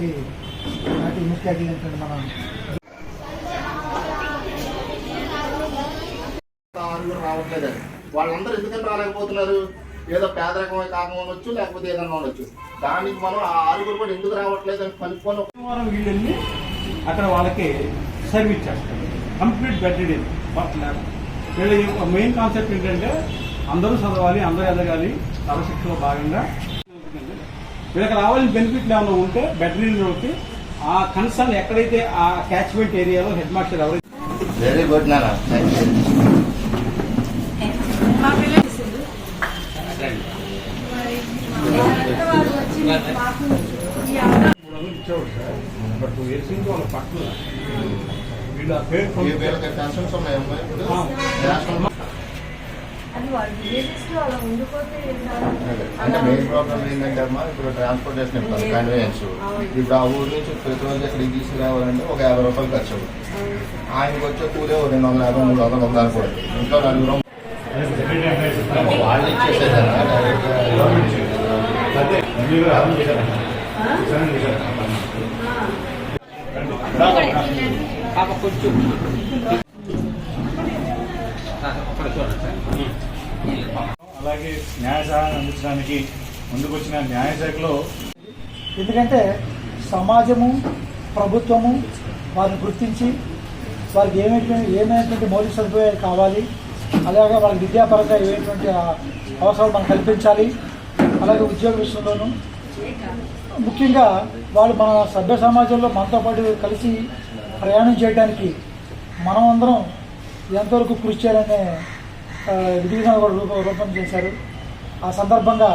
ప్రత్యేకించినటువంటి మన ఆరుగురు రావట్లేదండి వాళ్ళందరూ ఎందుకని రాలేకపోతున్నారు? ఏదో పేదరికమే కారణం ఉండొచ్చు లేకపోతే ఏదైనా ఉండొచ్చు. దానికి మనం ఆ ఆరుగురు కూడా ఎందుకు రావట్లేదు అని కనుక్కొని ఒక వారం వీళ్ళు వెళ్ళి అక్కడ వాళ్ళకి సర్వీస్ చేస్తారు. కంప్లీట్ బెడ్డెడ్ వీళ్ళ యొక్క మెయిన్ కాన్సెప్ట్ ఏంటంటే అందరూ చదవాలి అందరూ ఎదగాలి సర్వశిక్షలో భాగంగా వీళ్ళకి రావాల్సిన బెనిఫిట్లు ఏమైనా ఉంటే బెడ్రీలోకి ఆ కన్సర్న్ ఎక్కడైతే ఆ క్యాచ్మెంట్ ఏరియాలో హెడ్ మాస్టర్ ఎవరైతే వెరీ గుడ్ ఎవరంటే వాళ్ళు ఆ. పేరు అంటే అలా మెయిన్ ప్రాబ్లం ఏంటంటే అమ్మా ఇప్పుడు ట్రాన్స్పోర్టేషన్ ఇస్తారు కన్వీనియన్స్ ఇప్పుడు ఆ ఊరు నుంచి ప్రతి రోజు ఇక్కడికి తీసుకురావాలంటే ఒక యాభై రూపాయలు ఖర్చు అవుతుంది. ఆయనకి వచ్చే కూలే ఒక రెండు వందల యాభై మూడు వందలు ఉందని కూడా ఇంట్లో నలుగురు. వాళ్ళు ఇచ్చేసేదారా పాప కొంచెం. అక్కడ చూడండి సార్. అలాగే న్యాయ సహాయాన్ని అందించడానికి ముందుకొచ్చిన న్యాయశాఖలో ఎందుకంటే సమాజము ప్రభుత్వము వారిని గుర్తించి వారికి ఏమైతే ఏమైనటువంటి మౌలిక సదుపాయాలు కావాలి అలాగే వాళ్ళకి విద్యాపరంగా ఏమైనటువంటి అవసరాలు మనం కల్పించాలి అలాగే ఉద్యోగ విషయంలోనూ. ముఖ్యంగా వాళ్ళు మన సభ్య సమాజంలో మనతో పాటు కలిసి ప్రయాణం చేయడానికి మనం అందరం ఎంతవరకు కృషి చేయాలనే ఆ, కూడా రూప రూపం చేశారు. ఆ సందర్భంగా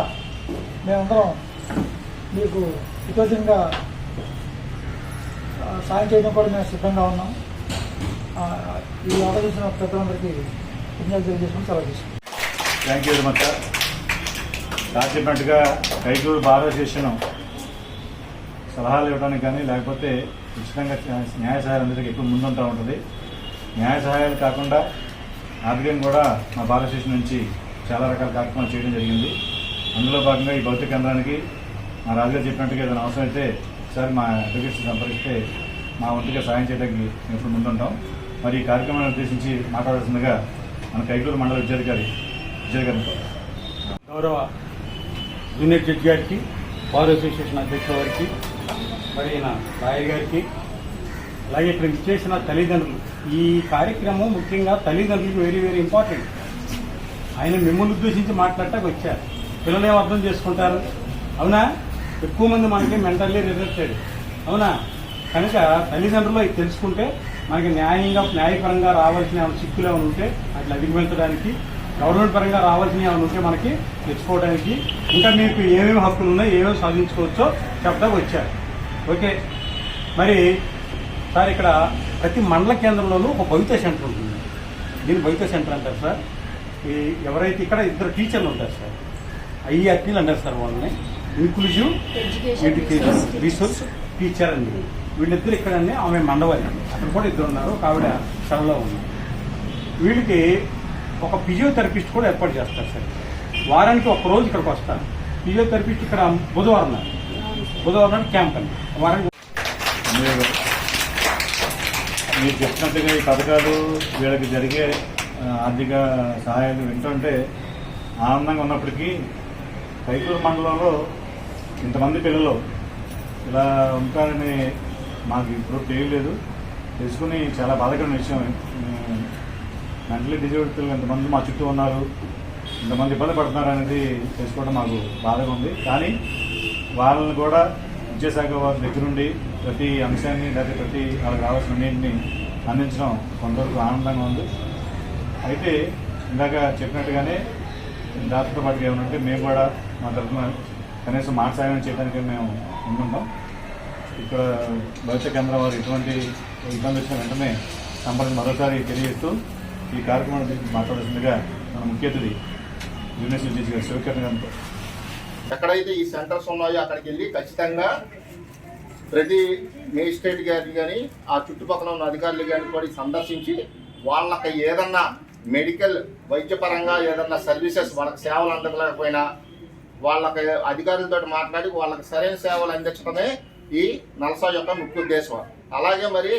మేమందరం మీకు ఇతోధికంగా సాయం చేయడం కూడా మేము సిద్ధంగా ఉన్నాం. ఈ ఈ ఆలోచించిన ప్రజలందరికీ విజ్ఞప్తి తెలియజేసుకుని సెలవు తీసుకుంటాం thank you very much sir sir చెప్పినట్టుగా రైతులు బాగా చేసిన సలహాలు ఇవ్వడానికి కానీ లేకపోతే ఉచితంగా న్యాయ సహాయాలు అందరికీ ఎక్కువ ముందుంటూ ఉంటుంది. న్యాయ సహాయాలు కాకుండా ఆధ్వర్యం కూడా మా బార్ నుంచి చాలా రకాల కార్యక్రమాలు చేయడం జరిగింది. అందులో భాగంగా ఈ భౌతిక కేంద్రానికి మా రాజుగారు చెప్పినట్టుగా ఏదైనా అవసరం అయితే ఒకసారి మా అడ్వకేట్స్ సంప్రదిస్తే మా ఒంటిగా సాయం చేయడానికి మేము ఎప్పుడు ముందుంటాం. మరి ఈ కార్యక్రమాన్ని ఉద్దేశించి మాట్లాడాల్సిందిగా మన కైకూరు మండల విద్యాధికారి విజయగారిని గౌరవ జూనియర్ జడ్జి గారికి బార్ అసోసియేషన్ అధ్యక్షుల వారికి మరి ఈయన గారికి అలాగే ఇక్కడ విచ్చేసిన తల్లిదండ్రులు. ఈ కార్యక్రమం ముఖ్యంగా తల్లిదండ్రులకు వెరీ వెరీ ఇంపార్టెంట్ ఆయన మిమ్మల్ని ఉద్దేశించి మాట్లాడటానికి వచ్చారు. పిల్లలు ఏం అర్థం చేసుకుంటారు? అవునా? ఎక్కువ మంది మనకి మెంటల్లీ రిజెక్టెడ్. అవునా? కనుక తల్లిదండ్రులు ఇది తెలుసుకుంటే మనకి న్యాయంగా న్యాయపరంగా రావాల్సిన ఏమైనా చిక్కులు ఏమైనా ఉంటే అట్లా అధిగమించడానికి గవర్నమెంట్ పరంగా రావాల్సిన ఏమైనా ఉంటే మనకి తెచ్చుకోవడానికి ఇంకా మీకు ఏమేమి హక్కులు ఉన్నాయో ఏమేమి సాధించుకోవచ్చో చెప్పడానికి వచ్చారు. ఓకే. మరి సార్ ఇక్కడ ప్రతి మండల కేంద్రంలోనూ ఒక భవిత సెంటర్ ఉంటుంది. దీన్ని భవిత సెంటర్ అంటారు సార్. ఈ ఎవరైతే ఇక్కడ ఇద్దరు టీచర్లు ఉంటారు సార్ ఐఆర్టీలు అంటారు సార్ వాళ్ళని. ఇంక్లూజివ్ ఎడ్యుకేషన్ రీసోర్స్ టీచర్ అండి వీళ్ళిద్దరు ఇక్కడ ఆమె మండవాలి అక్కడ కూడా ఇద్దరు ఉన్నారు ఒక ఆవిడ సెలవులో ఉన్నారు వీళ్ళకి ఒక ఫిజియోథెరపిస్ట్ కూడా ఏర్పాటు చేస్తారు సార్. వారానికి ఒక రోజు ఇక్కడికి వస్తారు. ఫిజియోథెరపిస్ట్ ఇక్కడ బుధవారం బుధవారం క్యాంప్ అండి వారానికి మీరు చెప్పినట్టుగా ఈ పథకాలు వీళ్ళకి జరిగే ఆర్థిక సహాయాలు వింటుంటే ఆనందంగా ఉన్నప్పటికీ కైకూరు మండలంలో ఇంతమంది పిల్లలు ఇలా ఉంటారని మాకు ఇప్పుడు తెలియలేదు. తెలుసుకుని చాలా బాధకరమైన విషయం. మెంటలీ డిజేబుల్ పిల్లలు ఇంతమంది మా చుట్టూ ఉన్నారు ఇంతమంది ఇబ్బంది పడుతున్నారు అనేది తెలుసుకోవడం మాకు బాధగా ఉంది. కానీ వాళ్ళని కూడా విద్యాశాఖ వారి దగ్గరుండి ప్రతి అంశాన్ని లేదా ప్రతి వాళ్ళకి కావాల్సిన అన్నింటిని అందించడం కొంతవరకు ఆనందంగా ఉంది. అయితే ఇందాక చెప్పినట్టుగానే దాంతో పాటుగా ఏమంటే మేము కూడా మా తరఫున కనీసం మాట సాయం చేయడానికి మేము ఉంటుంటాం ఇక్కడ భవిష్య కేంద్రం వారు ఎటువంటి ఇబ్బంది వచ్చిన వెంటనే సంప్రదించి మరోసారి తెలియజేస్తూ ఈ కార్యక్రమం గురించి మాట్లాడాల్సిందిగా మన ముఖ్య అతిథి యూనివర్సిటీ గారు శివకిరణ్ గారితో ఎక్కడైతే ఈ సెంటర్స్ ఉన్నాయో అక్కడికి వెళ్ళి ఖచ్చితంగా ప్రతి మేజిస్ట్రేట్ గారిని కానీ ఆ చుట్టుపక్కల ఉన్న అధికారులు కానీ కూడా సందర్శించి వాళ్ళకి ఏదన్నా మెడికల్ వైద్యపరంగా ఏదన్నా సర్వీసెస్ వాళ్ళకి సేవలు అందలేకపోయినా వాళ్ళకి అధికారులతో మాట్లాడి వాళ్ళకి సరైన సేవలు అందించడమే ఈ నలసా యొక్క ముఖ్య ఉద్దేశం. అలాగే మరి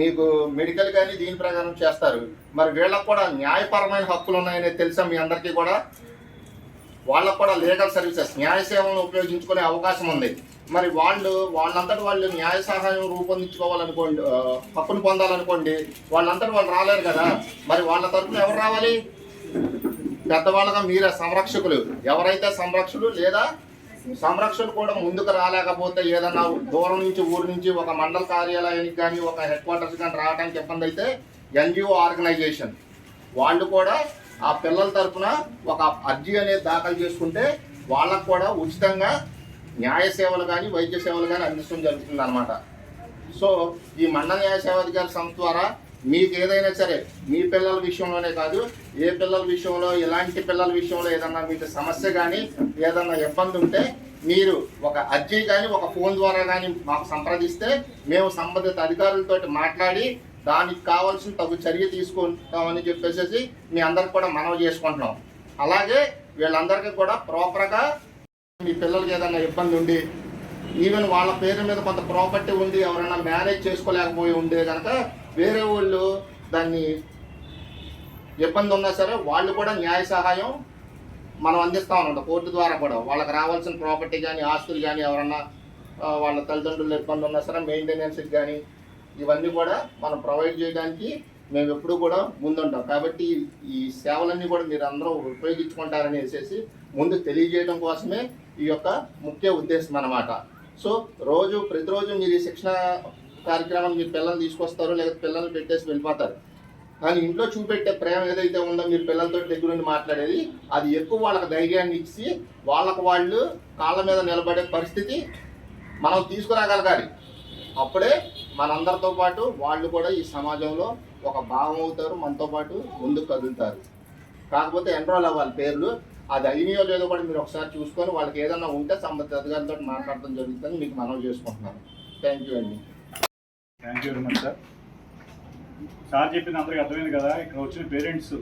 మీకు మెడికల్ కానీ దీని ప్రకారం చేస్తారు. మరి వీళ్ళకు కూడా న్యాయపరమైన హక్కులు ఉన్నాయని తెలుసా మీ అందరికీ కూడా? వాళ్ళకు కూడా లీగల్ సర్వీసెస్ న్యాయ సేవలను ఉపయోగించుకునే అవకాశం ఉంది. మరి వాళ్ళు వాళ్ళంతటి వాళ్ళు న్యాయ సహాయం రూపొందించుకోవాలనుకోండి హక్కును పొందాలనుకోండి వాళ్ళంతటి వాళ్ళు రాలేరు కదా. మరి వాళ్ళ తరఫున ఎవరు రావాలి? పెద్దవాళ్ళగా మీరే సంరక్షకులు. ఎవరైతే సంరక్షకులు లేదా సంరక్షణ కూడా ముందుకు రాలేకపోతే ఏదన్నా దూరం నుంచి ఊరు నుంచి ఒక మండల కార్యాలయానికి కానీ ఒక హెడ్ క్వార్టర్స్ కానీ రావడానికి ఇబ్బంది అయితే ఎన్జిఓ ఆర్గనైజేషన్ వాళ్ళు కూడా ఆ పిల్లల తరపున ఒక అర్జీ అనేది దాఖలు చేసుకుంటే వాళ్ళకు కూడా ఉచితంగా న్యాయ సేవలు కానీ వైద్య సేవలు కానీ అందించడం జరుగుతుంది అనమాట సో ఈ మండల న్యాయ సేవాధికారి సంస్థ ద్వారా మీకు ఏదైనా సరే మీ పిల్లల విషయంలోనే కాదు ఏ పిల్లల విషయంలో ఎలాంటి పిల్లల విషయంలో ఏదన్నా మీకు సమస్య కానీ ఏదన్నా ఇబ్బంది ఉంటే మీరు ఒక అర్జీ కానీ ఒక ఫోన్ ద్వారా కానీ మాకు సంప్రదిస్తే మేము సంబంధిత అధికారులతో మాట్లాడి దానికి కావాల్సిన తగు చర్య తీసుకుంటామని చెప్పేసి మీ అందరికి కూడా మనవి చేసుకుంటున్నాం. అలాగే వీళ్ళందరికీ కూడా ప్రాపర్గా మీ పిల్లలకి ఏదైనా ఇబ్బంది ఉండి ఈవెన్ వాళ్ళ పేరు మీద కొంత ప్రాపర్టీ ఉండి ఎవరైనా మేనేజ్ చేసుకోలేకపోయి ఉండే కనుక వేరే వాళ్ళు దాన్ని ఇబ్బంది ఉన్నా సరే వాళ్ళు కూడా న్యాయ సహాయం మనం అందిస్తూ ఉన్నాం కోర్టు ద్వారా కూడా. వాళ్ళకి రావాల్సిన ప్రాపర్టీ కానీ ఆస్తులు కానీ ఎవరన్నా వాళ్ళ తల్లిదండ్రులు ఇబ్బంది ఉన్నా సరే మెయింటెనెన్స్కి కానీ ఇవన్నీ కూడా మనం ప్రొవైడ్ చేయడానికి మేము ఎప్పుడూ కూడా ముందుంటాం. కాబట్టి ఈ సేవలన్నీ కూడా మీరు అందరూ ఉపయోగించుకుంటారని వేసేసి ముందు తెలియజేయడం కోసమే ఈ యొక్క ముఖ్య ఉద్దేశం అన్నమాట. సో రోజు ప్రతిరోజు మీరు ఈ శిక్షణ కార్యక్రమం మీరు పిల్లల్ని తీసుకొస్తారు లేదా పిల్లల్ని పెట్టేసి వెళ్ళిపోతారు. కానీ ఇంట్లో చూపెట్టే ప్రేమ ఏదైతే ఉందో మీరు పిల్లలతో దగ్గర నుండి మాట్లాడేది అది ఎక్కువ వాళ్ళకి ధైర్యాన్ని ఇచ్చి వాళ్ళకు వాళ్ళు కాళ్ళ మీద నిలబడే పరిస్థితి మనం తీసుకురాగలగాలి. అప్పుడే మనందరితో పాటు వాళ్ళు కూడా ఈ సమాజంలో ఒక భాగం అవుతారు మనతో పాటు ముందుకు కదులుతారు. కాకపోతే ఎన్రోల్ అవ్వాలి పేర్లు. అది అయినాయో లేదో కూడా మీరు ఒకసారి చూసుకొని వాళ్ళకి ఏదైనా ఉంటే సంబంధిత అధికారులతో మాట్లాడటం జరుగుతుందని మీకు మనవి చేసుకుంటున్నాను. థ్యాంక్ యూ అండి. Thank you very much sir sir చెప్పింది అందరికీ అర్థమైంది కదా ఇక్కడ వచ్చిన పేరెంట్స్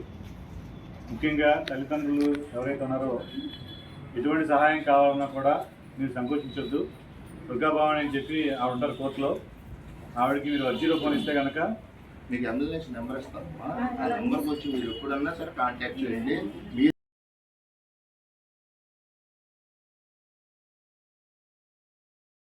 ముఖ్యంగా తల్లిదండ్రులు ఎవరైతే ఉన్నారో ఎటువంటి సహాయం కావాలన్నా కూడా మీరు సంకోచించొద్దు. దుర్గాభవాని అని చెప్పి ఆవిడ ఉంటారు కోర్టులో. ఆవిడకి మీరు అర్జీ రూపంలో ఇస్తే కనుక మీకు అంబులెన్స్ నెంబర్ ఇస్తాను ఆ నెంబర్కి వచ్చి మీరు ఎప్పుడన్నా సరే కాంటాక్ట్ చేయండి. మీ